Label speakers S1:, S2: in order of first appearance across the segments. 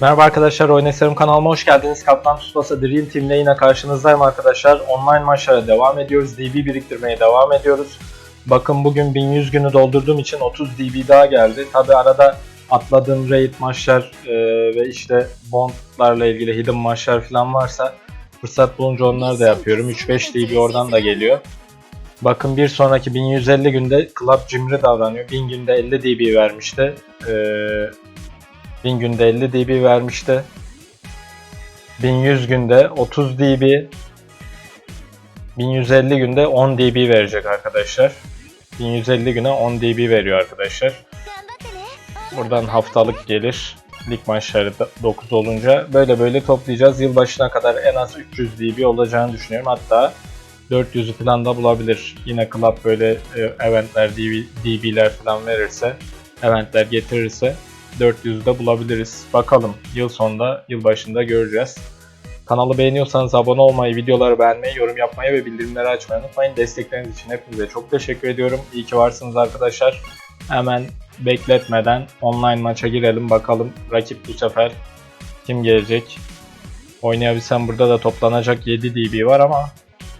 S1: Merhaba arkadaşlar, Oynasarım kanalıma hoş geldiniz. Kaptan Tsubasa Dream Team ile yine karşınızdayım arkadaşlar. Online maçlara devam ediyoruz. DB biriktirmeye devam ediyoruz. Bakın bugün 1100 günü doldurduğum için 30 DB daha geldi. Tabi arada atladığım raid maçlar e, ve işte bondlarla ilgili hidden maçlar falan varsa fırsat bulunca onları da yapıyorum. 3-5 DB oradan da geliyor. Bakın bir sonraki 1150 günde Club cimri davranıyor. 1000 günde 50 DB vermişti. Ee, 1000 günde 50 dB vermişti. 1100 günde 30 dB. 1150 günde 10 dB verecek arkadaşlar. 1150 güne 10 dB veriyor arkadaşlar. Buradan haftalık gelir. Lig maçları da 9 olunca böyle böyle toplayacağız. Yılbaşına kadar en az 300 dB olacağını düşünüyorum. Hatta 400'ü falan da bulabilir. Yine club böyle e, eventler, DB, DB'ler falan verirse, eventler getirirse 400'ü de bulabiliriz. Bakalım yıl sonunda, yıl başında göreceğiz. Kanalı beğeniyorsanız abone olmayı, videoları beğenmeyi, yorum yapmayı ve bildirimleri açmayı unutmayın. Destekleriniz için hepinize çok teşekkür ediyorum. İyi ki varsınız arkadaşlar. Hemen bekletmeden online maça girelim. Bakalım rakip bu sefer kim gelecek? Oynayabilsem burada da toplanacak 7 DB var ama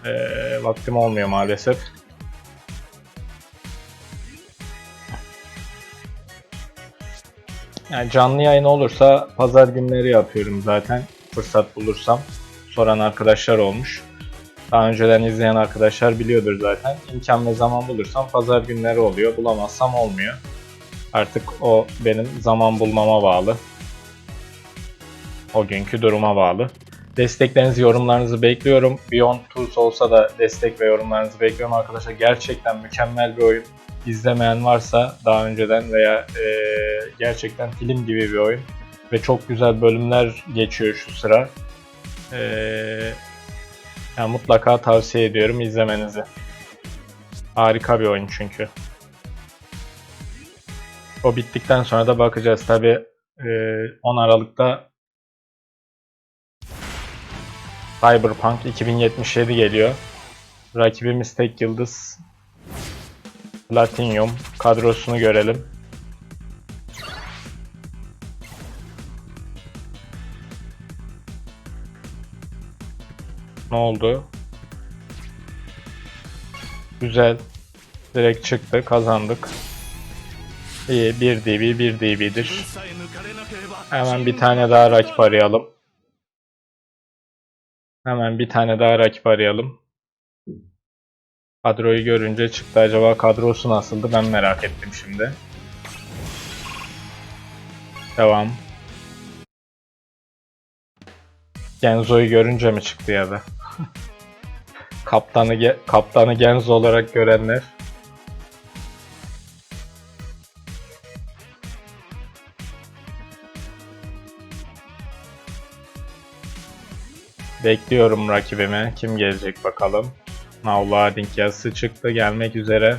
S1: eee, vaktim olmuyor maalesef. Yani canlı yayın olursa pazar günleri yapıyorum zaten. Fırsat bulursam. Soran arkadaşlar olmuş. Daha önceden izleyen arkadaşlar biliyordur zaten. İmkan ve zaman bulursam pazar günleri oluyor. Bulamazsam olmuyor. Artık o benim zaman bulmama bağlı. O günkü duruma bağlı. Desteklerinizi, yorumlarınızı bekliyorum. Beyond Tools olsa da destek ve yorumlarınızı bekliyorum arkadaşlar. Gerçekten mükemmel bir oyun. İzlemeyen varsa daha önceden veya e, gerçekten film gibi bir oyun. Ve çok güzel bölümler geçiyor şu sıra. E, yani mutlaka tavsiye ediyorum izlemenizi. Harika bir oyun çünkü. O bittikten sonra da bakacağız. Tabi 10 Aralık'ta Cyberpunk 2077 geliyor. Rakibimiz tek yıldız Platinum kadrosunu görelim. Ne oldu? Güzel. Direkt çıktı, kazandık. İyi, 1 dB, 1 dB'dir. Hemen bir tane daha rakip arayalım. Hemen bir tane daha rakip arayalım. Kadroyu görünce çıktı. Acaba kadrosu nasıldı? Ben merak ettim şimdi. Devam. Genzo'yu görünce mi çıktı ya da? kaptanı kaptanı Genzo olarak görenler. Bekliyorum rakibime. Kim gelecek bakalım. Navlading yazısı çıktı. Gelmek üzere.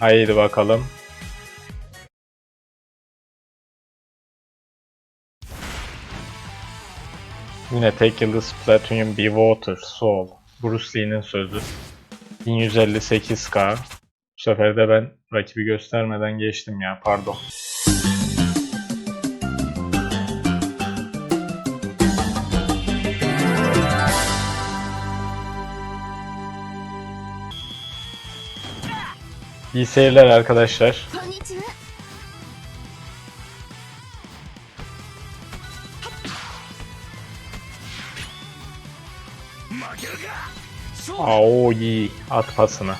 S1: Haydi bakalım. Yine tek yıldız Platinum Be Water Soul. Bruce Lee'nin sözü. 1158k. Bu sefer de ben rakibi göstermeden geçtim ya pardon. İyi seyirler arkadaşlar.
S2: Aoi at pasını.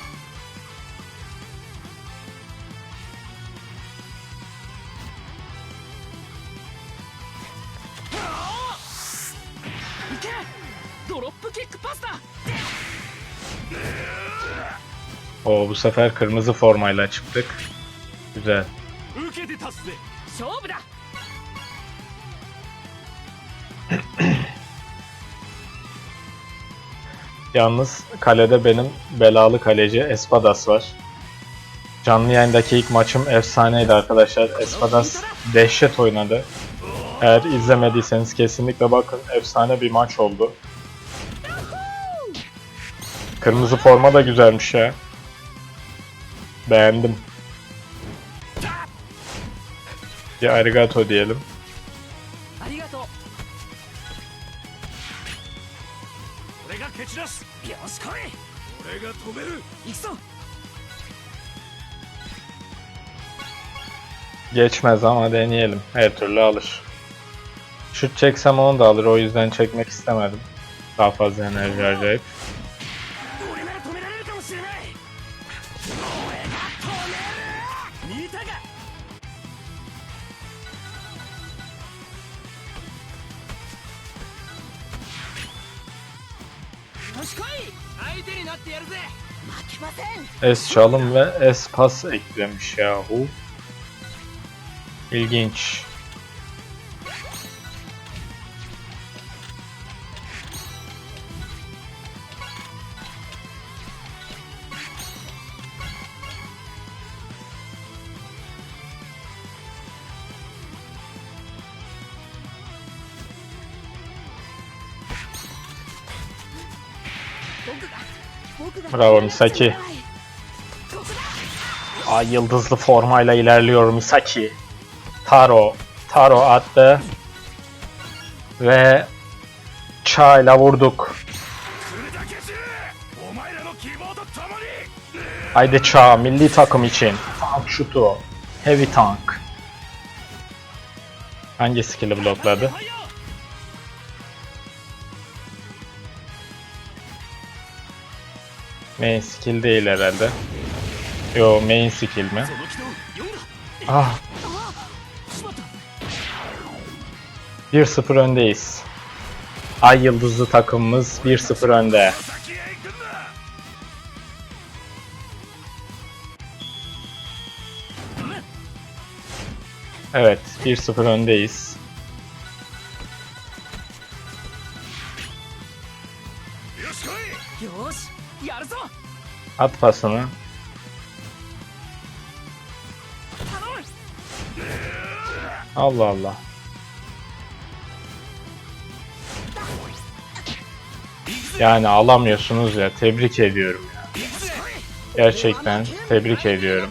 S1: Drop kick pasta. O bu sefer kırmızı formayla çıktık. Güzel. Yalnız kalede benim belalı kaleci Espadas var. Canlı yayındaki ilk maçım efsaneydi arkadaşlar. Espadas dehşet oynadı. Eğer izlemediyseniz kesinlikle bakın efsane bir maç oldu. Kırmızı forma da güzelmiş ya. Beğendim. Bir arigato diyelim. Geçmez ama deneyelim. Her türlü alır. Şut çeksem onu da alır. O yüzden çekmek istemedim. Daha fazla enerji harcayıp. Es çalım ve es pas eklemiş yahu. İlginç. Bravo Misaki. Aa, yıldızlı formayla ilerliyor Misaki. Taro. Taro attı. Ve çayla vurduk. Haydi Çağ milli takım için. Tank şutu. Heavy tank. Hangi skill'i blokladı? Main skill değil herhalde. Yo main skill mi? Ah. 1-0 öndeyiz. Ay yıldızlı takımımız 1-0 önde. Evet, 1-0 öndeyiz. At pasını. Allah Allah. Yani alamıyorsunuz ya. Tebrik ediyorum ya. Gerçekten tebrik ediyorum.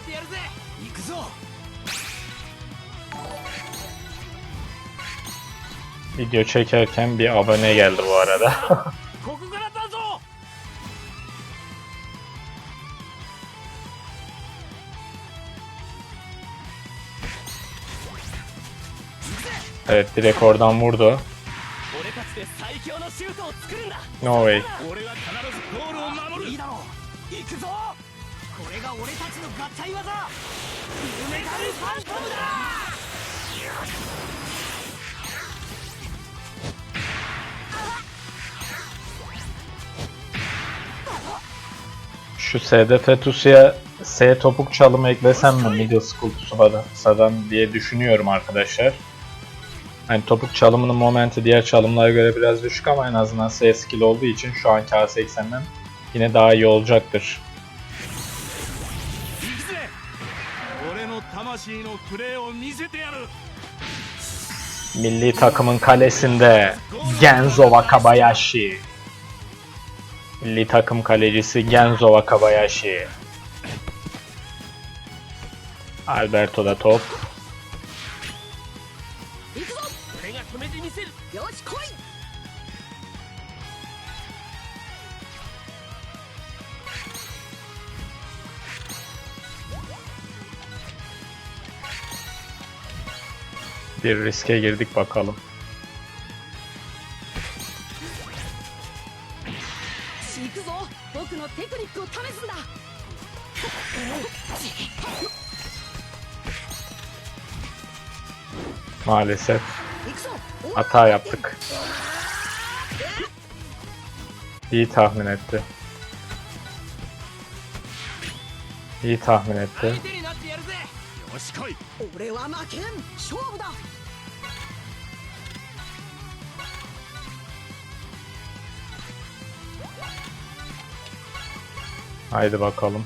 S1: Video çekerken bir abone geldi bu arada. Evet direkt oradan vurdu. No way. Şu SDP Tusi'ye S topuk çalımı eklesem mi Middle School Tsubasa'dan diye düşünüyorum arkadaşlar. Hani topuk çalımının momenti diğer çalımlara göre biraz düşük ama en azından S skill olduğu için şu anki A80'den yine daha iyi olacaktır. Milli takımın kalesinde Genzo Wakabayashi. Milli takım kalecisi Genzo Wakabayashi. Alberto'da top. Bir riske girdik bakalım. Maalesef hata yaptık. İyi tahmin etti. İyi tahmin etti.
S2: よし来い
S3: 俺は負けん勝負だ
S1: Haydi bakalım.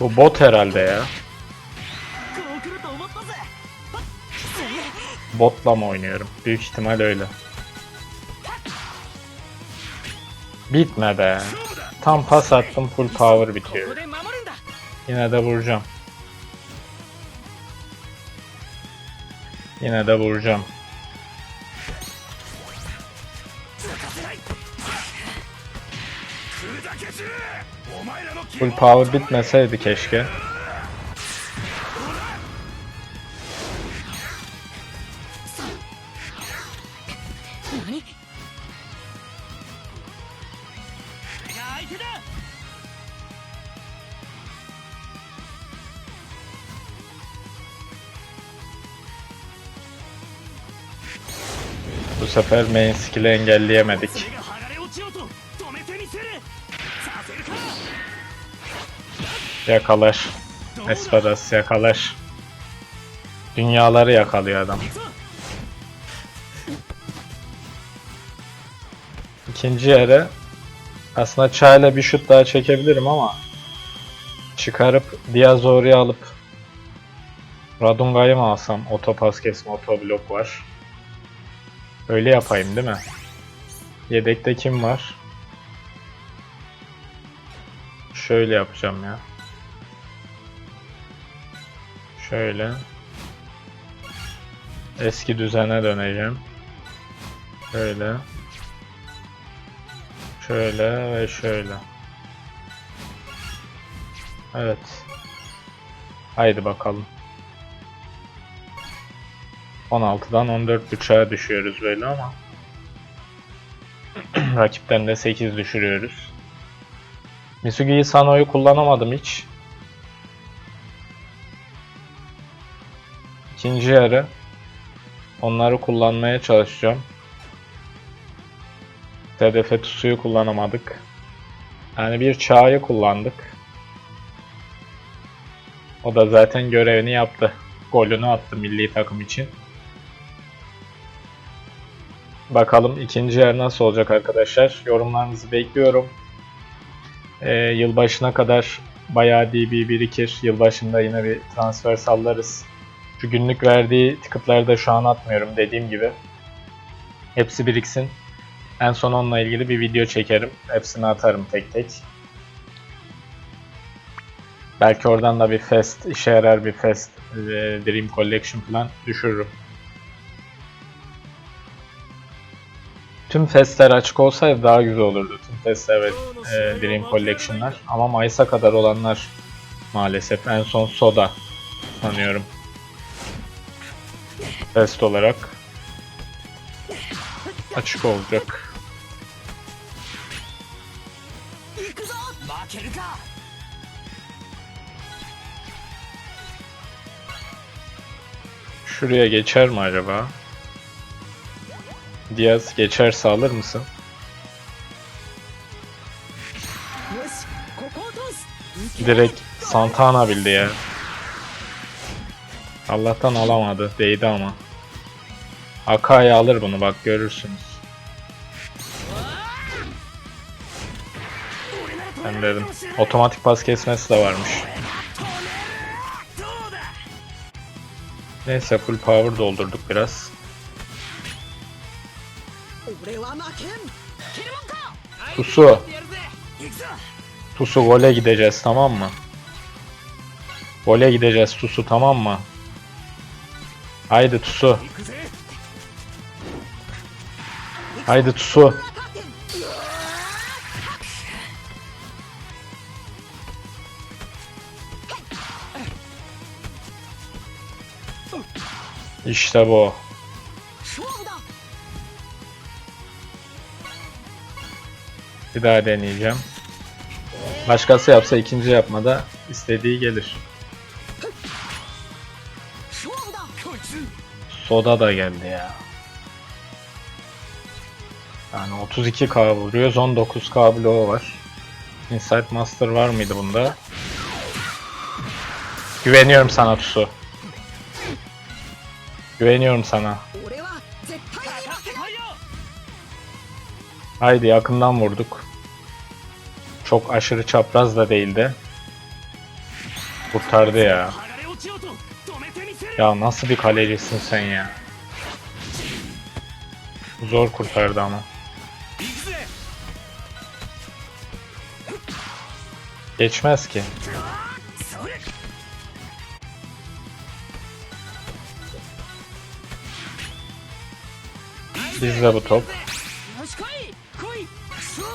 S1: Bu bot herhalde ya.
S2: こう来ると思ったぜ
S1: Botla mı oynuyorum? Büyük ihtimal öyle. Bitme be. Tam pas attım full power bitiyor. Yine de vuracağım. Yine de vuracağım. Full power bitmeseydi keşke. sefer main skill'i engelleyemedik. Yakalar. Espadas yakalar. Dünyaları yakalıyor adam. İkinci yere aslında çayla bir şut daha çekebilirim ama çıkarıp Diaz alıp Radunga'yı mı alsam? Otopas kesme otoblok var. Öyle yapayım değil mi? Yedekte kim var? Şöyle yapacağım ya. Şöyle. Eski düzene döneceğim. Şöyle. Şöyle ve şöyle. Evet. Haydi bakalım. 16'dan 14.5'a düşüyoruz böyle ama. Rakipten de 8 düşürüyoruz. Misugi'yi Sano'yu kullanamadım hiç. İkinci yarı onları kullanmaya çalışacağım. TDF Tusu'yu kullanamadık. Yani bir çağı kullandık. O da zaten görevini yaptı. Golünü attı milli takım için. Bakalım ikinci yer nasıl olacak arkadaşlar. Yorumlarınızı bekliyorum. Ee, yılbaşına kadar bayağı DB birikir. Yılbaşında yine bir transfer sallarız. Şu günlük verdiği ticketları da şu an atmıyorum dediğim gibi. Hepsi biriksin. En son onunla ilgili bir video çekerim. Hepsini atarım tek tek. Belki oradan da bir fest, işe yarar bir fest, e, Dream Collection falan düşürürüm. Tüm testler açık olsaydı daha güzel olurdu. Tüm testler ve e, Dream Collection'lar. Ama Mayıs'a kadar olanlar maalesef. En son Soda sanıyorum. Test olarak açık olacak. Şuraya geçer mi acaba? Diaz geçer sağlar mısın? Direkt Santana bildi ya. Allah'tan alamadı. Değdi ama. Akai alır bunu bak görürsünüz. Ben dedim. Otomatik pas kesmesi de varmış. Neyse full power doldurduk biraz. Tusu. Tusu gole gideceğiz tamam mı? Gole gideceğiz Tusu tamam mı? Haydi Tusu. Haydi Tusu. İşte bu. Bir daha deneyeceğim. Başkası yapsa ikinci yapmada istediği gelir. Soda da geldi ya. Yani 32k vuruyoruz. 19k bloğu var. Insight Master var mıydı bunda? Güveniyorum sana Tusu. Güveniyorum sana. Haydi yakından vurduk. Çok aşırı çapraz da değildi. Kurtardı ya. Ya nasıl bir kalecisin sen ya. Zor kurtardı ama. Geçmez ki. Bizde bu top.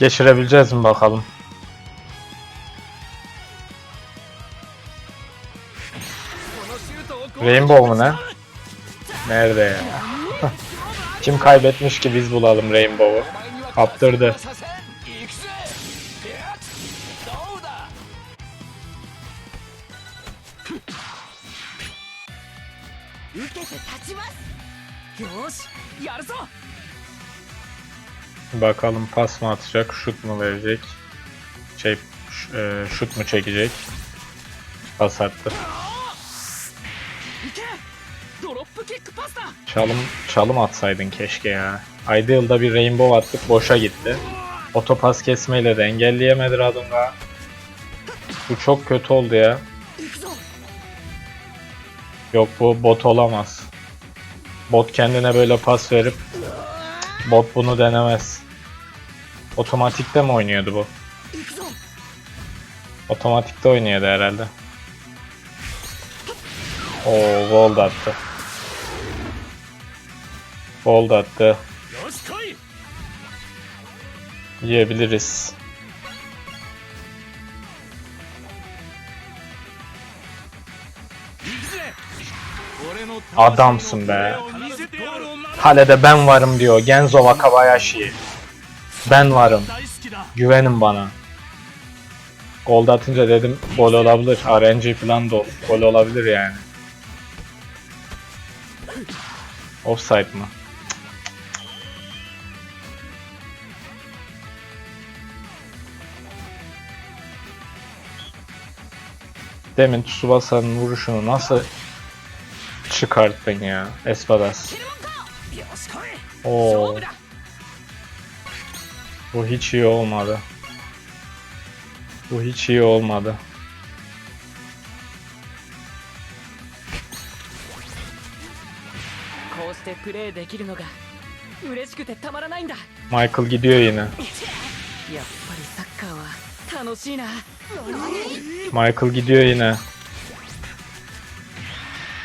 S1: Geçirebileceğiz mi bakalım? Rainbow mu ne? Nerede ya? Kim kaybetmiş ki biz bulalım Rainbow'u? Kaptırdı. Bakalım pas mı atacak, şut mu verecek? Şey, e, şut mu çekecek? Pas attı. Çalım, çalım atsaydın keşke ya. Ideal'da bir rainbow attık boşa gitti. Otopas kesmeyle de engelleyemedi Radonga. Bu çok kötü oldu ya. Yok bu bot olamaz. Bot kendine böyle pas verip Bot bunu denemez. Otomatikte mi oynuyordu bu? Otomatikte oynuyordu herhalde. Oo, gold attı. Gold attı. Yiyebiliriz. Adamsın be. Kalede ben varım diyor Genzo Wakabayashi. Ben varım. Güvenin bana. Gol atınca dedim gol olabilir. RNG falan da. Gol olabilir yani. Offside mı? Demin Tsubasa'nın vuruşunu nasıl çıkarttın ya Espadas? Oo. Bu hiç iyi olmadı. Bu hiç iyi olmadı. Michael gidiyor yine. Michael gidiyor yine.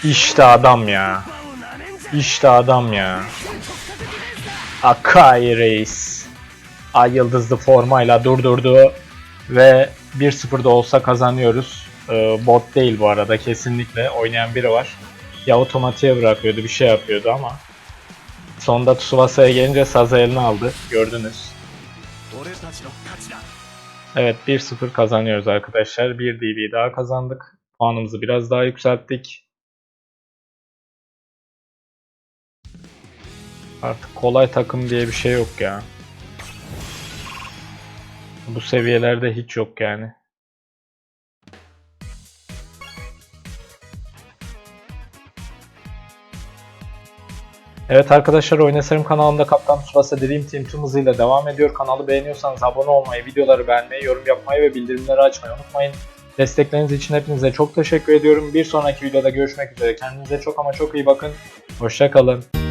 S1: İşte adam ya. İşte adam ya. Akai Reis Ay yıldızlı formayla durdurdu ve 1-0'da olsa kazanıyoruz. Ee, bot değil bu arada kesinlikle oynayan biri var. Ya otomatiğe bırakıyordu bir şey yapıyordu ama sonda Tsubasa'ya gelince sazı eline aldı gördünüz. Evet 1-0 kazanıyoruz arkadaşlar. 1 DB daha kazandık. Puanımızı biraz daha yükselttik. Artık kolay takım diye bir şey yok ya. Bu seviyelerde hiç yok yani. Evet arkadaşlar Oynasarım kanalında Kaptan Tsubasa Dream Team tüm hızıyla devam ediyor. Kanalı beğeniyorsanız abone olmayı, videoları beğenmeyi, yorum yapmayı ve bildirimleri açmayı unutmayın. Destekleriniz için hepinize çok teşekkür ediyorum. Bir sonraki videoda görüşmek üzere. Kendinize çok ama çok iyi bakın. Hoşçakalın.